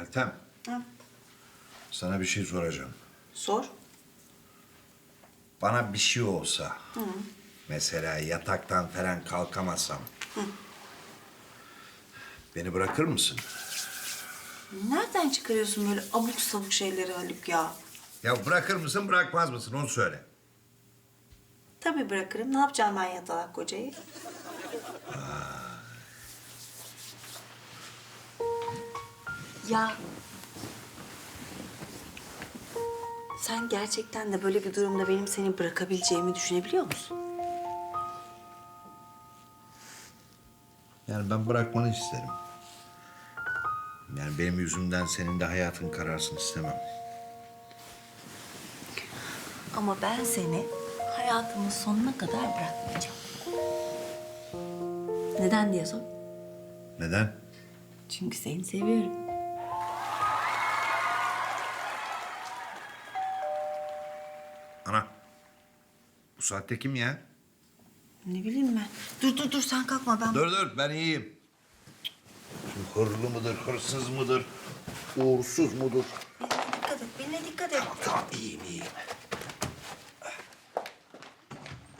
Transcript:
Meltem, Ha, sana bir şey soracağım. sor. Bana bir şey olsa, mesela yataktan falan kalkamasam, beni bırakır mısın? Nereden çıkarıyorsun böyle abuk sabuk şeyleri Haluk ya? Ya bırakır mısın, bırakmaz mısın onu söyle. Tabii bırakırım. Ne yapacağım ben yatalak kocayı? Ya... Sen gerçekten de böyle bir durumda benim seni bırakabileceğimi düşünebiliyor musun? Yani ben bırakmanı isterim. Yani benim yüzümden senin de hayatın kararsın istemem. Ama ben seni hayatımın sonuna kadar bırakmayacağım. Neden diye sor. Neden? Çünkü seni seviyorum. Ana, bu saatte kim ya? Ne bileyim ben. Dur dur dur sen kalkma ben. Dur dur, ben iyiyim. Şu hırlı mıdır, hırsız mıdır, uğursuz mudur? Dikkat et, benimle dikkat et. Tamam, iyiyim, iyiyim.